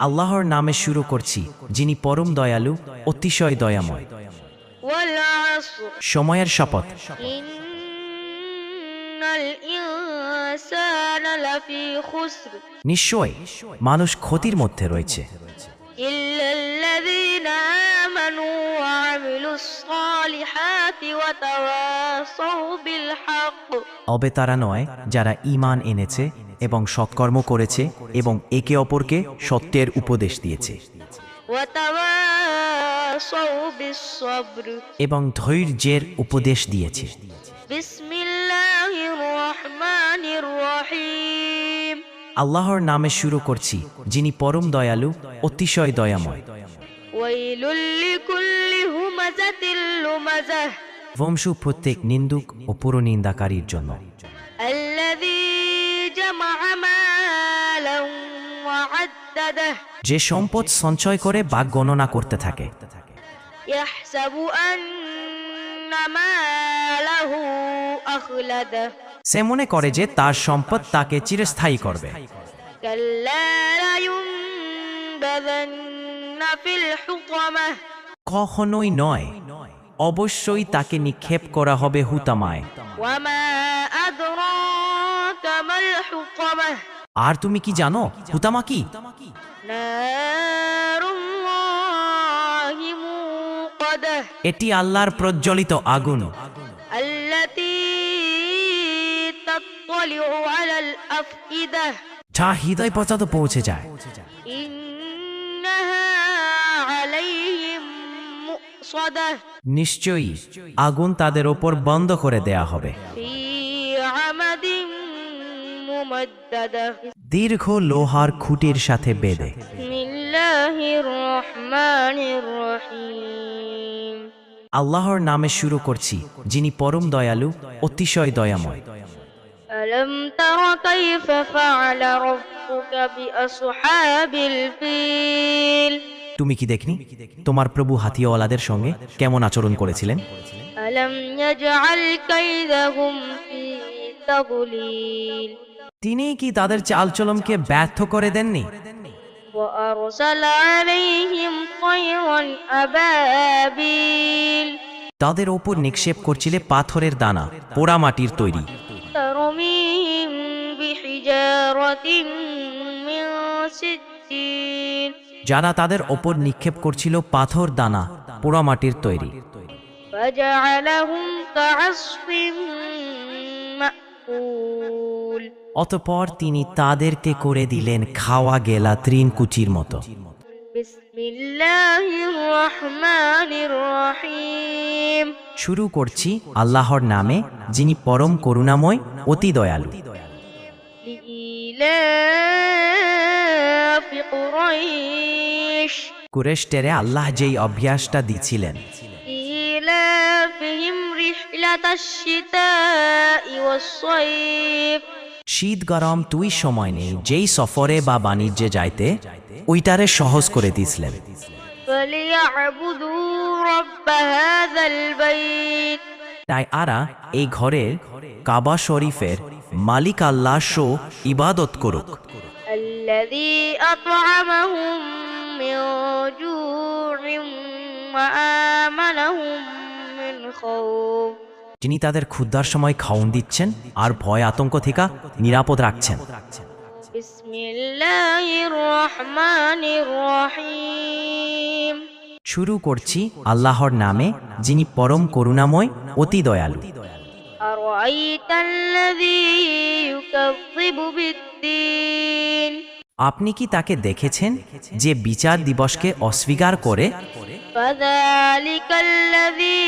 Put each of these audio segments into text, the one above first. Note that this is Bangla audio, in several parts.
আল্লাহর নামে শুরু করছি যিনি পরম দয়ালু অতিশয় দয়াময়। সময়ের শপথ। নিশ্চয় মানুষ ক্ষতির মধ্যে রয়েছে। অবে তারা নয় যারা ইমান এনেছে এবং সৎকর্ম করেছে এবং একে অপরকে সত্যের উপদেশ দিয়েছে। এবং ধৈর্যের উপদেশ দিয়েছে। আল্লাহর নামে শুরু করছি যিনি পরম দয়ালু অতিশয় দয়াময়। ধ্বংস প্রত্যেক নিন্দুক ও পুরো নিন্দাকারীর জন্য যে সম্পদ সঞ্চয় করে বা গণনা করতে থাকে। সে মনে করে যে তার সম্পদ তাকে চিরস্থায়ী করবে। কখনোই নয় অবশ্যই তাকে নিক্ষেপ করা হবে হুতামায়। আর তুমি কি জানো হুতামা কি? এটি আল্লাহর প্রজ্বলিত আগুন। যা হৃদয় পর্যন্ত পৌঁছে যায়। নিশ্চয়ই আগুন তাদের ওপর বন্ধ করে দেয়া হবে في عمد ممددة দীর্ঘ লোহার খুঁটির সাথে বেঁধে بسم الله الرحمن الرحيم আল্লাহর নামে শুরু করছি যিনি পরম দয়ালু অতিশয় দয়াময় ألم تر كيف فعل ربك بأصحاب الفيل তুমি কি দেখনি? তোমার প্রভু হাতিওয়ালাদের সঙ্গে কেমন আচরণ করেছিলেন? তিনি কি তাদের চালচলনকে ব্যর্থ করে দেননি? তাদের ওপর নিক্ষেপ করছিলে পাথরের দানা পোড়া মাটির তৈরি বিহিজারাতিন যারা তাদের ওপর নিক্ষেপ করছিল পাথর দানা পোড়ামাটির তৈরি। অতপর তিনি তাদেরকে করে দিলেন খাওয়া গেলা ত্রিনকুচির মতো। শুরু করছি আল্লাহর নামে যিনি পরম করুণাময় অতি দয়ালু। দয়ালু قريش কুরেস্টেরে আল্লাহ যেই অভ্যাসটা দিছিলেন إيلافهم رحلة الشتاء والصيف শীত গরম তুই সময় নেই যেই সফরে বা বাণিজ্যে যাইতে ওইটারে সহজ করে দিছিলেন فليعبدوا رب هذا البيت তাই আরা এই ঘরের কাবা শরীফের মালিক আল্লাহ শো ইবাদত করুক الذي أطعمهم من جوع وآمنهم من خوف যিনি তাদের ক্ষুদ্ধার সময় খাওন দিচ্ছেন আর ভয় আতঙ্ক থেকে নিরাপদ রাখছেন بسم الله الرحمن الرحيم শুরু করছি আল্লাহর নামে যিনি পরম করুণাময় অতি দয়ালু أرأيت الذي يكذب بالدين আপনি কি তাকে দেখেছেন যে বিচার দিবসকে অস্বীকার করে فذلك الذي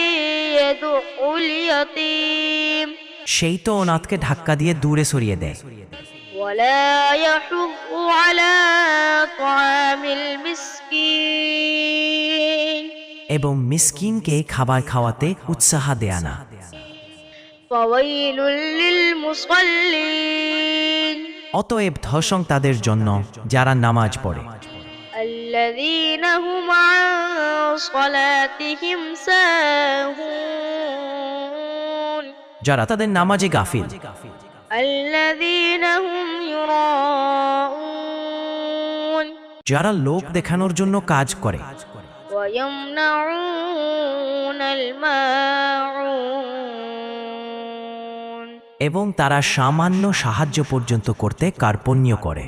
يدع اليتيم সেই তো অনাথকে ধাক্কা দিয়ে দূরে সরিয়ে দেয় ولا يحض على طعام المسكين এবং মিসকিনকে খাবার খাওয়াতে উৎসাহ দেয়া না فويل للمصلين অতএব ধর্ষণ তাদের জন্য যারা নামাজ পড়ে الذين هم عن صلاتهم ساهون যারা তাদের নামাজে গাফিল الذين هم يراءون যারা লোক দেখানোর জন্য কাজ করে ويمنعون الماعون এবং তারা সামান্য সাহায্য পর্যন্ত করতে কার্পণ্য করে।